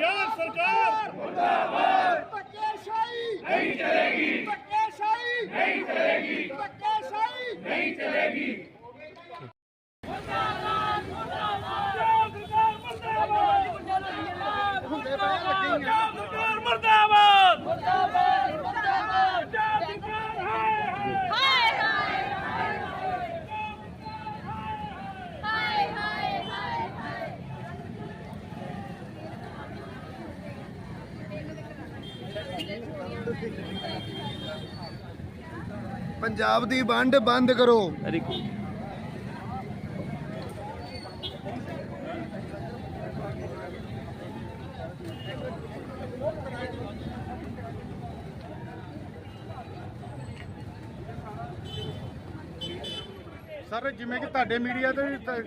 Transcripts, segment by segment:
ਪੰਜਾਬ ਸਰਕਾਰ! ਮੁਰਦਾਬਾਦ! ਧੱਕੇਸ਼ਾਹੀ ਨਹੀਂ ਚਲੇਗੀ। ਧੱਕੇਸ਼ਾਹੀ ਨਹੀਂ ਚਲੇਗੀ। ਧੱਕੇਸ਼ਾਹੀ ਨਹੀਂ ਚਲੇਗੀ। ਮਰਦਾਬਾਦ ਹਾਏ ਹਾਏ ਹਾਏ ਹਾਏ ਹਾਏ ਹਾਏ ਪੰਜਾਬ ਦੀ ਵੰਡ ਬੰਦ ਕਰੋ। ਸਰ ਜਿਵੇਂ ਕਿ ਤੁਹਾਡੇ ਮੀਡੀਆ ਤੇ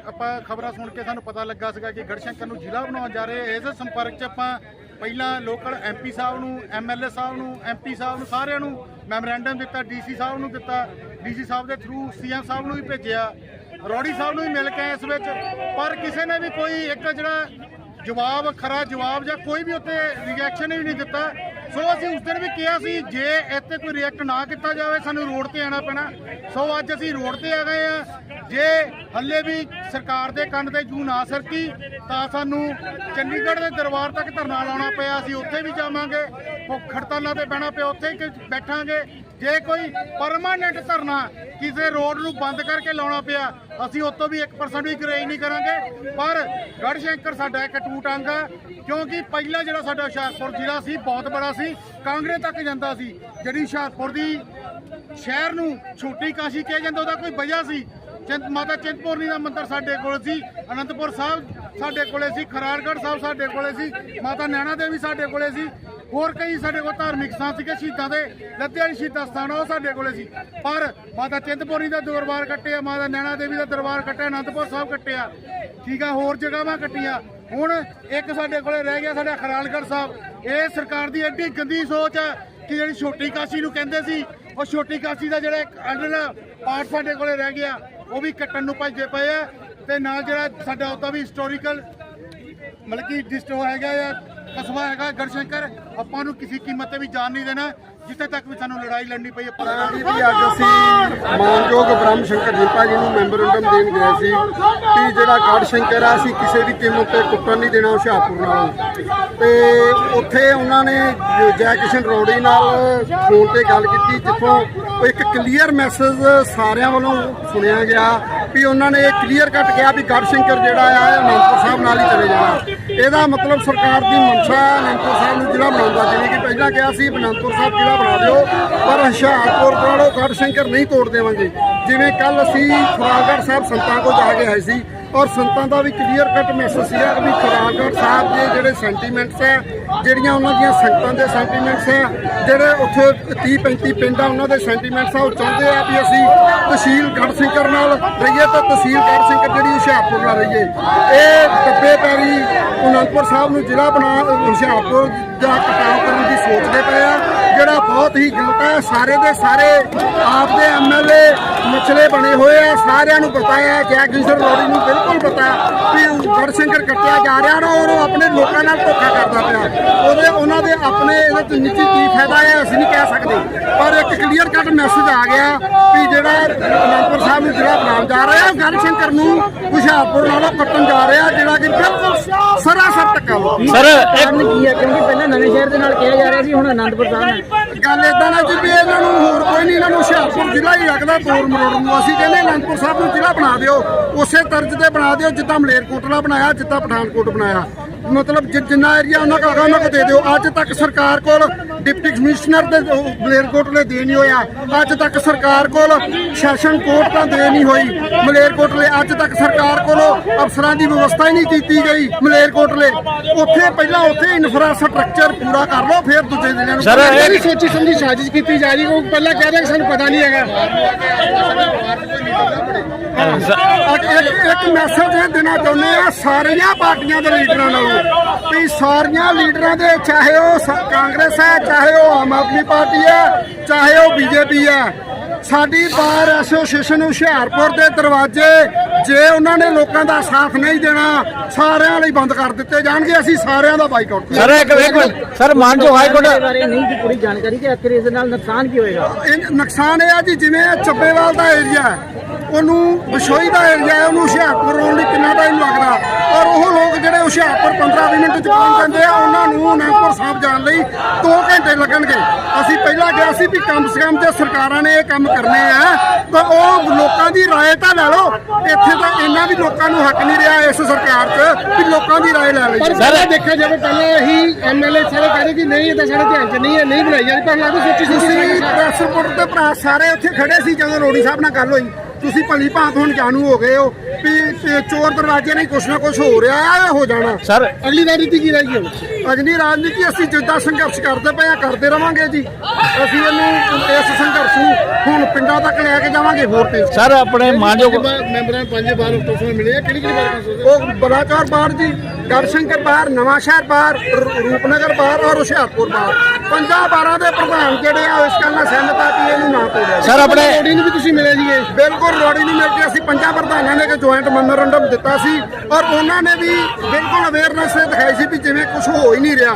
ਆਪਾਂ ਖਬਰਾਂ ਸੁਣ ਕੇ ਸਾਨੂੰ ਪਤਾ ਲੱਗਾ ਸੀਗਾ ਕਿ ਗੜਸ਼ੰਕਰ ਨੂੰ ਜ਼ਿਲ੍ਹਾ ਬਣਾਉਣ ਜਾ ਰਹੇ ਇਸ ਸੰਪਰਕ 'ਚ ਆਪਾਂ ਪਹਿਲਾਂ ਲੋਕਲ ਐਮਪੀ ਸਾਹਿਬ ਨੂੰ, ਐਮਐਲਏ ਸਾਹਿਬ ਨੂੰ, ਐਮਪੀ ਸਾਹਿਬ ਨੂੰ ਸਾਰਿਆਂ ਨੂੰ ਮੈਮੋਰੈਂਡਮ ਦਿੱਤਾ, ਡੀਸੀ ਸਾਹਿਬ ਨੂੰ ਦਿੱਤਾ, ਡੀਸੀ ਸਾਹਿਬ ਦੇ ਥਰੂ ਸੀਐਮ ਸਾਹਿਬ ਨੂੰ ਵੀ ਭੇਜਿਆ, ਰੋੜੀ ਸਾਹਿਬ ਨੂੰ ਵੀ ਮਿਲ ਕੇ ਇਸ ਵਿੱਚ। ਪਰ ਕਿਸੇ ਨੇ ਵੀ ਕੋਈ ਇੱਕ ਜਿਹੜਾ ਜਵਾਬ, ਖਰਾ ਜਵਾਬ ਜਾਂ ਕੋਈ ਵੀ ਉੱਤੇ ਰਿਐਕਸ਼ਨ ਵੀ ਨਹੀਂ ਦਿੱਤਾ। ਸੋ ਅਸੀਂ ਉਸ ਦਿਨ ਵੀ ਕਿਹਾ ਸੀ, ਜੇ ਇੱਥੇ ਕੋਈ ਰਿਐਕਟ ਨਾ ਕੀਤਾ ਜਾਵੇ, ਸਾਨੂੰ ਰੋਡ ਤੇ ਆਣਾ ਪੈਣਾ। ਸੋ ਅੱਜ ਅਸੀਂ ਰੋਡ ਤੇ ਆ ਗਏ ਆ ਜੇ ਹੱਲੇ ਵੀ ਸਰਕਾਰ ਦੇ ਕੰਨ ਤੇ ਜੂ ਨਾ ਸਰਕੀ, ਤਾਂ ਸਾਨੂੰ ਚੰਡੀਗੜ੍ਹ ਦੇ ਦਰਬਾਰ ਤੱਕ ਧਰਨਾ ਲਾਉਣਾ ਪਿਆ, ਅਸੀਂ ਉੱਥੇ ਵੀ ਜਾਵਾਂਗੇ, ਭੁੱਖ ਹੜਤਾਲਾਂ ਤੇ ਬਹਿਣਾ ਪਿਆ, ਉੱਥੇ ਬੈਠਾਂਗੇ। ਜੇ ਕੋਈ ਪਰਮਾਨੈਂਟ ਧਰਨਾ ਕਿਸੇ ਰੋਡ ਨੂੰ ਬੰਦ ਕਰਕੇ ਲਾਉਣਾ ਪਿਆ, ਅਸੀਂ ਉਸ ਵੀ 1% ਵੀ ਗਰੇਜ ਨਹੀਂ ਕਰਾਂਗੇ। ਪਰ ਗੜਸ਼ੰਕਰ ਸਾਡਾ ਇੱਕ ਟੂਟ ਅੰਗ ਆ, ਕਿਉਂਕਿ ਪਹਿਲਾ ਜਿਹੜਾ ਸਾਡਾ ਹੁਸ਼ਿਆਰਪੁਰ ਜ਼ਿਲ੍ਹਾ ਸੀ, ਬਹੁਤ ਬੜਾ ਸੀ ਕਾਂਗੜੇ ਤੱਕ ਜਾਂਦਾ ਸੀ। ਜਿਹੜੀ ਹੁਸ਼ਿਆਰਪੁਰ ਦੀ ਸ਼ਹਿਰ ਨੂੰ ਛੋਟੀ ਕਾਸ਼ੀ ਕਿਹਾ ਜਾਂਦਾ, ਉਹਦਾ ਕੋਈ ਵਜ੍ਹਾ ਸੀ। ਚਿੰਤ ਮਾਤਾ ਚਿੰਤਪੁਰਨੀ ਦਾ ਮੰਦਿਰ ਸਾਡੇ ਕੋਲ ਸੀ ਅਨੰਦਪੁਰ ਸਾਹਿਬ ਸਾਡੇ ਕੋਲੇ ਸੀ ਖਰਾਰਗੜ੍ਹ ਸਾਹਿਬ ਸਾਡੇ ਕੋਲੇ ਸੀ ਮਾਤਾ ਨੈਣਾ ਦੇਵੀ ਸਾਡੇ ਕੋਲੇ ਸੀ ਹੋਰ ਕਈ ਸਾਡੇ ਕੋਲ ਧਾਰਮਿਕ ਸਥਾਨ ਸੀਗੇ ਸ਼ਹੀਦਾਂ ਦੇ ਲੱਦੇ ਵਾਲੀ ਸ਼ਹੀਦਾਂ ਸਥਾਨ ਆ, ਉਹ ਸਾਡੇ ਕੋਲੇ ਸੀ। ਪਰ ਮਾਤਾ ਚਿੰਤਪੁਰਨੀ ਦਾ ਦਰਬਾਰ ਕੱਟਿਆ ਮਾਤਾ ਨੈਣਾ ਦੇਵੀ ਦਾ ਦਰਬਾਰ ਕੱਟਿਆ ਅਨੰਦਪੁਰ ਸਾਹਿਬ ਕੱਟਿਆ ਠੀਕ ਆ ਹੋਰ ਜਗ੍ਹਾਵਾਂ ਕੱਟੀਆਂ। ਹੁਣ ਇੱਕ ਸਾਡੇ ਕੋਲੇ ਰਹਿ ਗਿਆ ਸਾਡਾ ਖਰਾਲਗੜ੍ਹ ਸਾਹਿਬ। ਇਹ ਸਰਕਾਰ ਦੀ ਐਡੀ ਗੰਦੀ ਸੋਚ ਹੈ ਕਿ ਜਿਹੜੀ ਛੋਟੀ ਕਾਸ਼ੀ ਨੂੰ ਕਹਿੰਦੇ ਸੀ ਉਹ ਛੋਟੀ ਕਾਸ਼ੀ ਦਾ ਜਿਹੜਾ ਇੱਕ ਅੰਡਰ ਪਾਰਟ ਸਾਡੇ ਕੋਲੇ ਰਹਿ ਗਿਆ। ਉਹ ਵੀ ਕੱਟਣ ਨੂੰ ਭੱਜੇ ਪਏ ਆ ਤੇ ਨਾਲ ਜਿਹੜਾ ਸਾਡਾ ਉਹਦਾ ਵੀ ਹਿਸਟੋਰੀਕਲ ਮਤਲਬ ਕਿ ਡਿਸਟੋ ਹੈਗਾ ਆ, ਕਸਬਾ ਹੈਗਾ ਗੜਸ਼ੰਕਰ ਆਪਾਂ ਨੂੰ ਕਿਸੇ ਕੀਮਤ ਤੇ ਵੀ ਜਾਣ ਨਹੀਂ ਦੇਣਾ, ਜਿੱਥੇ ਤੱਕ ਵੀ ਸਾਨੂੰ ਲੜਾਈ ਲੜਨੀ ਪਈ ਆਪਾਂ ਜੀ, ਅੱਜ ਅਸੀਂ ਮਾਨਯੋਗ ਬ੍ਰਹਮ ਸ਼ੰਕਰ ਜੀਪਾ ਜੀ ਨੂੰ ਮੈਮੋਰੰਡਮ ਦੇਣ ਗਏ ਸੀ ਕਿ ਜਿਹੜਾ ਗੜ ਸ਼ੰਕਰ ਆ, ਅਸੀਂ ਕਿਸੇ ਵੀ ਕੀਮਤ ਤੇ ਟੁੱਟਣ ਨਹੀਂ ਦੇਣਾ ਹੁਸ਼ਿਆਰਪੁਰ ਨਾਲ। ਤੇ ਉੱਥੇ ਉਹਨਾਂ ਨੇ ਜੈ ਕਿਸ਼ਨ ਰੋੜੀ ਨਾਲ ਫੋਨ ਤੇ ਗੱਲ ਕੀਤੀ, ਜਿੱਥੋਂ ਇੱਕ ਕਲੀਅਰ ਮੈਸੇਜ ਸਾਰਿਆਂ ਵੱਲੋਂ ਸੁਣਿਆ ਗਿਆ ਵੀ ਉਹਨਾਂ ਨੇ ਇਹ ਕਲੀਅਰ ਕੱਟ ਕਿਹਾ ਵੀ ਗੜ ਸ਼ੰਕਰ ਜਿਹੜਾ ਆ ਅਨੰਦਪੁਰ ਸਾਹਿਬ ਨਾਲ ਹੀ ਚਲੇ ਜਾਣਾ। ਇਹਦਾ ਮਤਲਬ ਸਰਕਾਰ ਦੀ ਮਨਸ਼ਾ ਅਨੰਦਪੁਰ ਸਾਹਿਬ ਨੂੰ ਜ਼ਿਲ੍ਹਾ ਬਣਾਉਂਦਾ, ਜਿਵੇਂ ਕਿ ਪਹਿਲਾਂ ਕਿਹਾ ਸੀ ਅਨੰਦਪੁਰ ਸਾਹਿਬ ਜ਼ਿਲ੍ਹਾ ਬਣਾ ਦਿਓ, ਪਰ ਹੁਸ਼ਿਆਰਪੁਰ ਤੋਂ ਗੜ ਸ਼ੰਕਰ ਨਹੀਂ ਤੋੜ ਦੇਵਾਂਗੇ। ਜਿਵੇਂ ਕੱਲ ਅਸੀਂ ਖੁਰਾਗੜ ਸਾਹਿਬ ਸੰਤਾਂ ਕੋਲ ਜਾ ਕੇ ਆਏ ਸੀ ਔਰ ਸੰਤਾਂ ਦਾ ਵੀ ਕਲੀਅਰ ਕੱਟ ਮੈਸੇਜ ਸੀਗਾ ਵੀ ਖੁਰਾਗੜ ਸਾਹਿਬ ਦੇ ਜਿਹੜੇ ਸੈਂਟੀਮੈਂਟਸ ਹੈ ਜਿਹੜੀਆਂ ਉਹਨਾਂ ਦੀਆਂ ਸੰਗਤਾਂ ਦੇ ਸੈਂਟੀਮੈਂਟਸ ਹੈ ਜਿਹੜੇ ਉੱਥੇ 30 35 ਪਿੰਡ ਆ ਉਹਨਾਂ ਦੇ ਸੈਂਟੀਮੈਂਟਸ ਆ, ਉਹ ਚਾਹੁੰਦੇ ਆ ਵੀ ਅਸੀਂ ਤਹਿਸੀਲ ਗੜਸ਼ੰਕਰ ਨਾਲ ਰਹੀਏ ਤਾਂ ਤਹਿਸੀਲ ਗੜਸ਼ੰਕਰ ਜਿਹੜੀ ਹੁਸ਼ਿਆਰਪੁਰ ਨਾਲ ਰਹੀਏ। ਇਹ ਡੱਬੇ ਪੈਰੀ ਅਨੰਦਪੁਰ ਸਾਹਿਬ ਨੂੰ ਜ਼ਿਲ੍ਹਾ ਬਣਾ ਹੁਸ਼ਿਆਰਪੁਰ ਦਾ ਕਟਾਅ ਕਰਨ ਦੀ ਸੋਚਦੇ ਪਏ ਆ। ਜਿਹੜਾ ਬਹੁਤ ਹੀ ਗਲਤ ਹੈ, ਸਾਰੇ ਦੇ ਸਾਰੇ ਆਪ ਦੇ ਐਮਐਲਏ ਮਛਲੇ ਬਣੇ ਹੋਏ ਆ, ਸਾਰਿਆਂ ਨੂੰ ਪਤਾ ਹੈ, ਜੈ ਕਿਸ਼ਨ ਰੋੜੀ ਨੂੰ ਬਿਲਕੁਲ ਪਤਾ ਹੈ ਵੀ ਗੜਸ਼ੰਕਰ ਕੱਟਿਆ ਜਾ ਰਿਹਾ ਨਾ, ਔਰ ਉਹ ਆਪਣੇ ਲੋਕਾਂ ਨਾਲ ਧੋਖਾ ਕਰਦਾ ਪਿਆ। ਉਹਦੇ, ਉਹਨਾਂ ਦੇ ਆਪਣੇ ਇਹਦੇ ਚ ਨਿੱਜੀ ਕੀ ਫਾਇਦਾ ਹੈ, ਅਸੀਂ ਨਹੀਂ ਕਹਿ ਸਕਦੇ। ਪਰ ਇੱਕ ਕਲੀਅਰ ਕੱਟ ਮੈਸੇਜ ਆ ਗਿਆ ਜਿਹੜਾ ਅਨੰਦਪੁਰ ਸਾਹਿਬ ਨੂੰ ਜਿਹੜਾ ਬਣਾਉਣ ਜਾ ਰਿਹਾ ਉਹ ਗੜਸ਼ੰਕਰ ਨੂੰ ਹੁਸ਼ਿਆਰਪੁਰ ਨਾਲੋਂ ਕੱਟਣ ਜਾ ਰਿਹਾ ਜਿਹੜਾ ਕਿ ਬਿਲਕੁਲ ਸਰਾਸਰ ਧੱਕਾ ਵਾ। ਸਰ ਕਾਰਨ ਕੀ ਹੈ ਕਿਉਂਕਿ ਪਹਿਲਾਂ ਨਵੇਂ ਸ਼ਹਿਰ ਦੇ ਨਾਲ ਕਿਹਾ ਜਾ ਰਿਹਾ ਸੀ ਹੁਣ ਅਨੰਦਪੁਰ ਸਾਹਿਬ ਨਾਲ। ਗੱਲ ਇਦਾਂ ਨਾ ਜੀ ਵੀ ਇਹਨਾਂ ਨੂੰ ਹੋਰ ਕੋਈ ਨਹੀਂ ਇਹਨਾਂ ਨੂੰ ਹੁਸ਼ਿਆਰਪੁਰ ਜ਼ਿਲ੍ਹਾ ਹੀ ਰੱਖਦਾ ਤੋੜ ਮਰੋੜ ਨੂੰ। ਅਸੀਂ ਕਹਿੰਦੇ ਅਨੰਦਪੁਰ ਸਾਹਿਬ ਨੂੰ ਜ਼ਿਲ੍ਹਾ ਬਣਾ ਦਿਓ ਉਸੇ ਤਰਜ਼ ਤੇ ਬਣਾ ਦਿਓ ਜਿੱਦਾਂ ਮਲੇਰਕੋਟਲਾ ਬਣਾਇਆ ਜਿੱਦਾਂ ਪਠਾਨਕੋਟ ਬਣਾਇਆ। ਮਤਲਬ ਜਿ- ਜਿੰਨਾ ਏਰੀਆ ਉਹਨਾਂ ਕੋਲ ਹੈਗਾ ਉਹਨਾਂ ਕੋਲ ਦੇ ਦਿਓ। ਅੱਜ ਤੱਕ ਸਰਕਾਰ ਕੋਲ ਡਿਪਟੀ ਕਮਿਸ਼ਨਰ ਦੇ ਮਲੇਰਕੋਟਲੇ ਦੇ ਨਹੀਂ ਹੋਇਆ। ਅੱਜ ਤੱਕ ਸਰਕਾਰ ਕੋਲ ਸੈਸ਼ਨ ਕੋਰਟ ਤਾਂ ਦੇ ਨਹੀਂ ਹੋਈ। ਮਲੇਰਕੋਟਲੇ ਅੱਜ ਤੱਕ ਸਰਕਾਰ ਕੋਲੋਂ ਅਫਸਰਾਂ ਦੀ ਵਿਵਸਥਾ ਹੀ ਨਹੀਂ ਕੀਤੀ ਗਈ ਮਲੇਰਕੋਟਲੇ ਉੱਥੇ ਪਹਿਲਾਂ ਉੱਥੇ ਇਨਫਰਾਸਟ੍ਰਕਚਰ ਪੂਰਾ ਕਰ ਲਓ ਫਿਰ ਦੂਜੇ ਦਿਨਾਂ ਨੂੰ ਸਰ, ਇਹ- ਸੋਚੀ ਸਮਝੀ ਸਾਜ਼ਿਸ਼ ਕੀਤੀ ਜਾ ਰਹੀ ਉਹ ਪਹਿਲਾਂ ਕਹਿ ਰਿਹਾ ਕਿ ਸਾਨੂੰ ਪਤਾ ਨਹੀਂ ਹੈਗਾ। ਇੱਕ ਮੈਸੇਜ ਇਹ ਦੇਣਾ ਚਾਹੁੰਦੇ ਆ ਸਾਰੀਆਂ ਪਾਰਟੀਆਂ ਦੇ ਲੀਡਰਾਂ ਨੂੰ ਵੀ ਸਾਰੀਆਂ ਲੀਡਰਾਂ ਦੇ ਚਾਹੇ ਉਹ ਕਾਂਗਰਸ ਹੈ ਚਾਹੇ ਉਹ ਆਮ ਆਦਮੀ ਪਾਰਟੀ ਹੈ ਚਾਹੇ ਉਹ ਬੀਜੇਪੀ ਹੈ। ਸਾਡੀ ਬਾਰ ਐਸੋਸੀਏਸ਼ਨ ਹੁਸ਼ਿਆਰਪੁਰ ਦੇ ਦਰਵਾਜ਼ੇ ਜੇ ਉਹਨਾਂ ਨੇ ਲੋਕਾਂ ਦਾ ਸਾਥ ਨਹੀਂ ਦੇਣਾ ਸਾਰਿਆਂ ਲਈ ਬੰਦ ਕਰ ਦਿੱਤੇ ਜਾਣਗੇ ਅਸੀਂ ਸਾਰਿਆਂ ਦਾ ਬਾਈਕਾਟ ਸਰ ਇੱਕ ਮਿੰਟ ਸਰ ਮਾਨਜੋ ਹਾਈ ਕੋਰਟ ਨਹੀਂ ਜੀ ਪੂਰੀ ਜਾਣਕਾਰੀ ਕਿ ਆਖਿਰ ਇਸ ਨਾਲ ਨੁਕਸਾਨ ਕੀ ਹੋਏਗਾ? ਇਹ ਨੁਕਸਾਨ ਇਹ ਆ ਜੀ ਜਿਵੇਂ ਚੱਬੇਵਾਲ ਦਾ ਏਰੀਆ ਹੈ ਉਹਨੂੰ ਬਿਸ਼ੋਈ ਦਾ ਏਰੀਆ ਹੈ ਉਹਨੂੰ ਹੁਸ਼ਿਆਰਪੁਰ ਰੋਡ ਲਈ ਕਿੰਨਾ ਟਾਈਮ ਲੱਗਦਾ ਔਰ ਉਹ ਲੋਕ ਜਿਹੜੇ ਹੁਸ਼ਿਆਰਪੁਰ 15 ਮਿੰਟ ਚ ਪਹੁੰਚ ਜਾਂਦੇ ਆ ਉਹਨਾਂ ਨੂੰ ਅਨੰਦਪੁਰ ਸਾਹਿਬ ਜਾਣ ਲਈ 2 ਘੰਟੇ ਲੱਗਣਗੇ ਅਸੀਂ ਪਹਿਲਾਂ ਕਿਹਾ ਸੀ ਵੀ ਕਮ ਸੇ ਕਮ ਜੇ ਸਰਕਾਰਾਂ ਨੇ ਇਹ ਕੰਮ ਕਰਨੇ ਆ ਤਾਂ ਉਹ ਲੋਕਾਂ ਦੀ رائے ਤਾਂ ਲੈ ਲਓ ਇੱਥੇ ਤਾਂ ਇੰਨਾ ਵੀ ਲੋਕਾਂ ਨੂੰ ਹੱਕ ਨਹੀਂ ਰਿਹਾ ਇਸ ਸਰਕਾਰ 'ਚ ਵੀ ਲੋਕਾਂ ਦੀ رائے ਲੈ ਲਈ ਸਰ ਦੇਖਿਆ ਜਾਵੇ ਪਹਿਲਾਂ ਹੀ ਐਮਐਲਏ ਸਾਰੇ ਕਹਿੰਦੇ ਕਿ ਨਹੀਂ ਇਹ ਤਾਂ ਸਾਡੇ ਧਿਆਨ 'ਚ ਨਹੀਂ ਹੈ ਨਹੀਂ ਬਣਾਈ ਜਾਂਦੀ ਪਰ ਲੱਗਦਾ ਸੋਚੀ ਤੁਸੀਂ ਪ੍ਰੈਸ ਰਿਪੋਰਟ ਤੇ ਭਰਾ ਸਾਰੇ ਉੱਥੇ ਖੜੇ ਸੀ ਜਦੋਂ ਰੋੜੀ ਸਾਹਿਬ ਨਾਲ ਗੱਲ ਹੋਈ ਤੁਸੀਂ ਭਲੀ ਭਾਂਤ ਹੁਣ ਜਾਣੂ ਹੋ ਗਏ ਹੋ ਵੀ ਤੇ ਚੋਰ ਦਰਵਾਜ਼ੇ ਨਹੀਂ ਕੁਛ ਨਾ ਕੁਛ ਹੋ ਰਿਹਾ ਹੈ ਹੋ ਜਾਣਾ। ਸਰ ਅਗਲੀ ਰਾਜਨੀਤੀ ਕੀ ਰਹੇਗੀ ਹੁਣ? ਅਗਨੀ ਰਾਜਨੀਤੀ ਅਸੀਂ ਜਿੱਦਾਂ ਸੰਘਰਸ਼ ਕਰਦੇ ਪਏ ਆ ਕਰਦੇ ਰਵਾਂਗੇ ਜੀ। ਅਸੀਂ ਇਹਨੂੰ ਇਸ ਸੰਘਰਸ਼ ਨੂੰ ਹੁਣ ਪਿੰਡਾਂ ਤੱਕ ਲੈ ਕੇ ਜਾਵਾਂਗੇ ਹੋਰ ਤੇਜ਼ ਸਰ ਆਪਣੇ ਮਾਨਜੋ ਮੈਂਬਰਾਂ ਪੰਜ ਬਾਰ ਉਤਸਵ ਮਿਲੇ ਆ। ਕਿਹੜੀ ਕਿਹੜੀ ਬਾਰ ਉਹ ਬਲਾਚੌਰ ਬਾਹਰ ਜੀ ਗੜਸ਼ੰਕਰ ਬਾਹਰ ਨਵਾਂ ਸ਼ਹਿਰ ਬਾਹਰ ਰੂਪਨਗਰ ਬਾਹਰ ਔਰ ਹੁਸ਼ਿਆਰਪੁਰ ਬਾਹਰ ਪੰਜਾਂ ਬਾਰਾਂ ਦੇ ਪ੍ਰਧਾਨ ਜਿਹੜੇ ਆ ਇਸ ਗੱਲ ਨਾਲ ਸਹਿਮਤ ਆ ਕਿ ਇਹਨੂੰ ਨਾ ਤੋੜਿਆ। ਸਰ ਆਪਣੇ ਰੋੜੀ ਨੂੰ ਵੀ ਤੁਸੀਂ ਮਿਲੇ ਸੀਗੇ ਬਿਲਕੁਲ ਰੋੜੀ ਨੂੰ ਮਿਲ ਕੇ ਅਸੀਂ ਪੰਜਾਂ ਪ੍ਰਧਾਨਾਂ ਨੇ ਇੱਕ ਜੁਆਇੰਟ ਮੈਮੋਰੰਡਮ ਦਿੱਤਾ ਸੀ ਔਰ ਉਹਨਾਂ ਨੇ ਵੀ ਬਿਲਕੁਲ ਅਵੇਅਰਨੈਸ ਦਿਖਾਈ ਸੀ ਵੀ ਜਿਵੇਂ ਕੁਝ ਹੋ ਹੀ ਨਹੀਂ ਰਿਹਾ।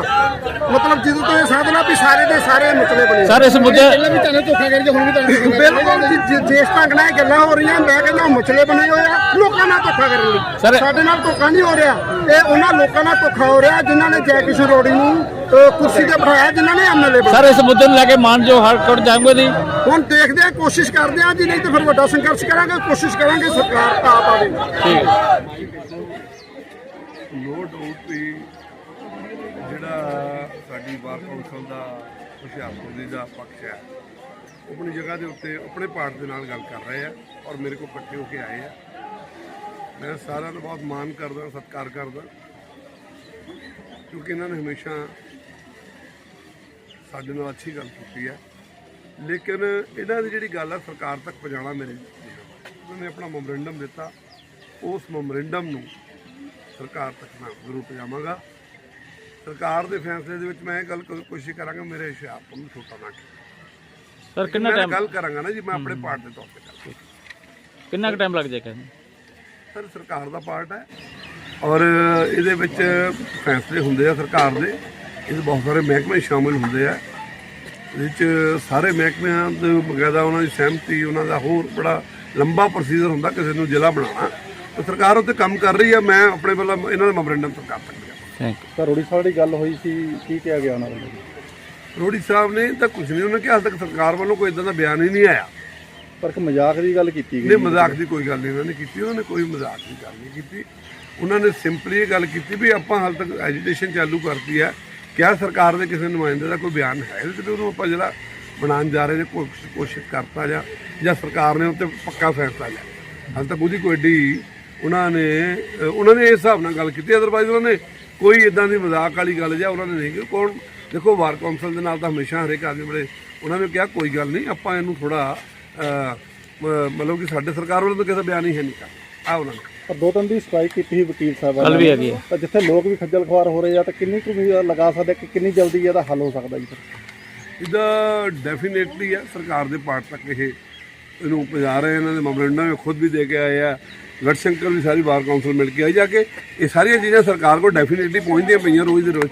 ਮਤਲਬ ਜਦੋਂ ਤੋਂ ਇਹ ਸਾਧਨਾ ਵੀ ਸਾਰੇ ਦੇ ਸਾਰੇ ਮਸਲੇ ਬਣੇ। ਸਰ ਇਸ ਮੁੱਦੇ ਪਹਿਲਾਂ ਵੀ ਤੁਹਾਨੂੰ ਧੋਖਾ ਕਰਕੇ ਹੁਣ ਵੀ ਤੁਹਾਨੂੰ ਬਿਲਕੁਲ ਜਿਸ ਢੰਗ ਨਾਲ ਇਹ ਗੱਲਾਂ ਹੋ ਰਹੀਆਂ ਮੈਂ ਕਹਿੰਦਾ ਮਸਲੇ ਬਣੇ ਹੋਏ ਆ ਲੋਕਾਂ ਨਾਲ ਧੋਖਾ ਕਰਨ ਲਈ। ਸਰ- ਸਾਡੇ ਨਾਲ ਧੋਖਾ ਨਹੀਂ ਹੋ ਰਿਹਾ। ਇਹ ਉਹਨਾਂ ਲੋਕਾਂ ਨਾਲ ਧੋਖਾ ਹੋ ਰਿਹਾ ਜਿਨ੍ਹਾਂ ਨੇ ਜੈ ਕਿਸ਼ਨ ਰੋੜੀ ਨੂੰ ਕੁਰਸੀ ਤੇ ਬਿਠਾਇਆ ਜਿਨ੍ਹਾਂ ਨੇ ਐਮਐਲਏ ਸਰ ਇਸ ਮੁੱਦੇ ਨੂੰ ਲੈ ਕੇ ਮਾਨਜੋ ਹਾਈ ਕੋਰਟ ਜਾਓਗੇ ਜੀ। ਹੁਣ ਦੇਖਦੇ ਆ ਕੋਸ਼ਿਸ਼ ਕਰਦੇ ਆ ਜੀ ਨਹੀਂ ਤੇ ਫਿਰ ਵੱਡਾ ਸੰਘਰਸ਼ ਕਰਾਂਗੇ ਕੋਸ਼ਿਸ਼ ਕਰਾਂਗੇ ਸਰਕਾਰ ਤਾਂ ਆਪ ਆਵੇ। ਠੀਕ। ਹੈ ਨੋ ਡਾਊਟ ਵੀ ਜਿਹੜਾ ਸਾਡੀ ਬਾਰ ਕੌਂਸਲ ਦਾ ਹੁਸ਼ਿਆਰਪੁਰ ਦੀ ਦਾ ਪੱਖ ਹੈ ਉਹ ਆਪਣੀ ਜਗ੍ਹਾ ਦੇ ਉੱਤੇ ਆਪਣੇ ਪਾਰਟ ਦੇ ਨਾਲ ਗੱਲ ਕਰ ਰਹੇ ਆ ਔਰ ਮੇਰੇ ਕੋਲ ਇਕੱਠੇ ਹੋ ਕੇ ਆਏ ਆ। ਮੈਂ ਸਾਰਿਆਂ ਦਾ ਬਹੁਤ ਮਾਣ ਕਰਦਾ ਸਤਿਕਾਰ ਕਰਦਾ ਕਿਉਂਕਿ ਇਹਨਾਂ ਨੇ ਹਮੇਸ਼ਾ ਸਾਡੇ ਨਾਲ ਅੱਛੀ ਗੱਲ ਕੀਤੀ ਹੈ। ਲੇਕਿਨ ਇਹਨਾਂ ਦੀ ਜਿਹੜੀ ਗੱਲ ਹੈ ਸਰਕਾਰ ਤੱਕ ਪਹੁੰਚਾਉਣਾ ਮੇਰੇ ਉਹਨਾਂ ਨੇ ਆਪਣਾ ਮੈਮੋਰੰਡਮ ਦਿੱਤਾ। ਉਸ ਮੈਮੋਰੰਡਮ ਨੂੰ ਸਰਕਾਰ ਤੱਕ ਮੈਂ ਜ਼ਰੂਰ ਪਹੁੰਚਾਵਾਂਗਾ। ਸਰਕਾਰ ਦੇ ਫੈਸਲੇ ਦੇ ਵਿੱਚ ਮੈਂ ਇਹ ਗੱਲ ਕੋਸ਼ਿਸ਼ ਕਰਾਂਗਾ ਮੇਰੇ ਹੁਸ਼ਿਆਰਪੁਰ ਨੂੰ ਛੋਟਾ ਨਾ ਸਰ ਕਿੰਨਾ ਮੈਂ ਟਾਈਮ ਗੱਲ ਕਰਾਂਗਾ ਨਾ ਜੀ ਮੈਂ ਆਪਣੇ ਪਾਰਟ ਦੇ ਤੌਰ ਤੇ ਕਰਾਂਗਾ। ਕਿੰਨਾ ਕੁ ਟਾਈਮ ਲੱਗ ਜਾਏਗਾ ਸਰ ਸਰਕਾਰ ਦਾ ਪਾਰਟ ਹੈ। ਔਰ ਇਹਦੇ ਵਿੱਚ ਫੈਸਲੇ ਹੁੰਦੇ ਆ ਸਰਕਾਰ ਦੇ। ਇਹਦੇ ਬਹੁਤ ਸਾਰੇ ਮਹਿਕਮੇ ਸ਼ਾਮਿਲ ਹੁੰਦੇ ਆ। ਇਹਦੇ ਚ ਸਾਰੇ ਮਹਿਕਮਿਆਂ ਦੇ ਬਕਾਇਦਾ ਉਹਨਾਂ ਦੀ ਸਹਿਮਤੀ ਉਹਨਾਂ ਦਾ ਹੋਰ ਬੜਾ ਲੰਬਾ ਪ੍ਰੋਸੀਜਰ ਹੁੰਦਾ ਕਿਸੇ ਨੂੰ ਜ਼ਿਲ੍ਹਾ ਬਣਾਉਣਾ। ਤੇ ਸਰਕਾਰ ਉੱਤੇ ਕੰਮ ਕਰ ਰਹੀ ਆ ਮੈਂ ਆਪਣੇ ਵੱਲੋਂ ਇਹਨਾਂ ਦਾ ਮੈਮੋਰੰਡਮ ਤੱਕ ਲਿਆ ਥੈਂਕ ਯੂ ਤਾਂ ਰੋੜੀ ਸਾਹਿਬ ਦੀ ਗੱਲ ਹੋਈ ਸੀ ਕੀ ਕਿਹਾ ਗਿਆ ਉਹਨਾਂ ਵੱਲੋਂ? ਰੋੜੀ ਸਾਹਿਬ ਨੇ ਤਾਂ ਕੁਝ ਨਹੀਂ ਉਹਨਾਂ ਕਿਹਾ ਹਾਲ ਤੱਕ ਸਰਕਾਰ ਵੱਲੋਂ ਕੋਈ ਇਦਾਂ ਦਾ ਬਿਆਨ ਹੀ ਨਹੀਂ ਆਇਆ। ਪਰ ਇੱਕ ਮਜ਼ਾਕ ਦੀ ਗੱਲ ਕੀਤੀ ਨਹੀਂ ਮਜ਼ਾਕ ਦੀ ਕੋਈ ਗੱਲ ਨਹੀਂ ਉਹਨਾਂ ਨੇ ਕੀਤੀ ਉਹਨਾਂ ਨੇ ਕੋਈ ਮਜ਼ਾਕ ਦੀ ਗੱਲ ਨਹੀਂ ਕੀਤੀ। ਉਹਨਾਂ ਨੇ ਸਿੰਪਲੀ ਇਹ ਗੱਲ ਕੀਤੀ ਵੀ ਆਪਾਂ ਹਾਲ ਤੱਕ ਐਜੀਟੇਸ਼ਨ ਚਾਲੂ ਕਰਤੀ ਹੈ। ਕਿਹਾ ਸਰਕਾਰ ਦੇ ਕਿਸੇ ਨੁਮਾਇੰਦੇ ਦਾ ਕੋਈ ਬਿਆਨ ਹੈ ਇਹਦੇ ਤੇ ਉਹਨੂੰ ਆਪਾਂ ਜਿਹੜਾ ਬਣਾਉਣ ਜਾ ਰਹੇ ਨੇ ਕੋਸ਼ਿਸ਼ ਕਰਤਾ ਜਾਂ ਜਾਂ ਸਰਕਾਰ ਨੇ ਉੱਤੇ ਪੱਕਾ ਫੈਸਲਾ ਲਿਆ। ਹਾਲ ਤੱਕ ਉਹਦੀ ਕੋਈ ਏਡੀ ਉਹਨਾਂ ਨੇ ਉਹਨਾਂ ਨੇ ਇਸ ਹਿਸਾਬ ਨਾਲ ਗੱਲ ਕੀਤੀ ਅਦਰਵਾਈਜ਼ ਉਹਨਾਂ ਨੇ ਕੋਈ ਇਦਾਂ ਦੀ ਮਜ਼ਾਕ ਵਾਲੀ ਗੱਲ ਜਾਂ ਉਹਨਾਂ ਨੇ ਨਹੀਂ ਕੀਤੀ। ਕੋਣ, ਦੇਖੋ, ਵਾਰ ਕੌਂਸਲ ਦੇ ਨਾਲ ਤਾਂ ਹਮੇਸ਼ਾ ਹਰੇਕ ਆਦਮੀ ਬੜੇ ਉਹਨਾਂ ਨੇ ਕਿਹਾ ਕੋਈ ਗੱਲ ਨਹੀਂ, ਆਪਾਂ ਇਹਨੂੰ ਥੋੜਾ ਮਤਲਬ ਕਿ ਸਾਡੇ ਸਰਕਾਰ ਵੱਲੋਂ ਤਾਂ ਕਿਸੇ ਦਾ ਬਿਆਨ ਹੀ ਹੈ ਨਹੀਂ ਕਰ ਆ ਉਹਨਾਂ ਨੇ। ਪਰ ਦੋ ਤਿੰਨ ਦੀ ਸਟ੍ਰਾਈਕ ਕੀਤੀ ਸੀ ਵਕੀਲ ਸਾਹਿਬਾਂ ਕੱਲ੍ਹ ਨੇ। ਵੀ ਹੈਗੀ ਹੈ। ਤਾਂ ਜਿੱਥੇ ਲੋਕ ਵੀ ਖੱਜਲ ਖੁਆਰ ਹੋ ਰਹੇ ਆ ਤਾਂ ਕਿੰਨੀ ਕੁ ਉਮੀਦ ਲਗਾ ਸਕਦੇ ਕਿ ਕਿੰਨੀ ਜਲਦੀ ਇਹਦਾ ਹੱਲ ਹੋ ਸਕਦਾ ਜੀ ਸਰ ਇਹਦਾ ਡੈਫੀਨੇਟਲੀ ਹੈ ਸਰਕਾਰ ਦੇ ਪਾਰਟ ਤੱਕ ਇਹ ਇਹਨੂੰ ਪਹੁੰਚਾ ਰਹੇ ਇਹਨਾਂ ਦੇ ਮੈਮੋਰੰਡਮ ਇਹ ਖੁਦ ਵੀ ਦੇ ਕੇ ਆਏ ਆ। ਗੜਸ਼ੰਕਰ ਵੀ ਸਾਰੀ ਬਾਰ ਕਾਉਂਸਲ ਮਿਲ ਕੇ ਆਈ ਜਾ ਕੇ। ਇਹ ਸਾਰੀਆਂ ਚੀਜ਼ਾਂ ਸਰਕਾਰ ਕੋਲ ਡੈਫੀਨੇਟਲੀ ਪਹੁੰਚਦੀਆਂ ਪਈਆਂ ਰੋਜ਼ ਦੇ ਰੋਜ਼।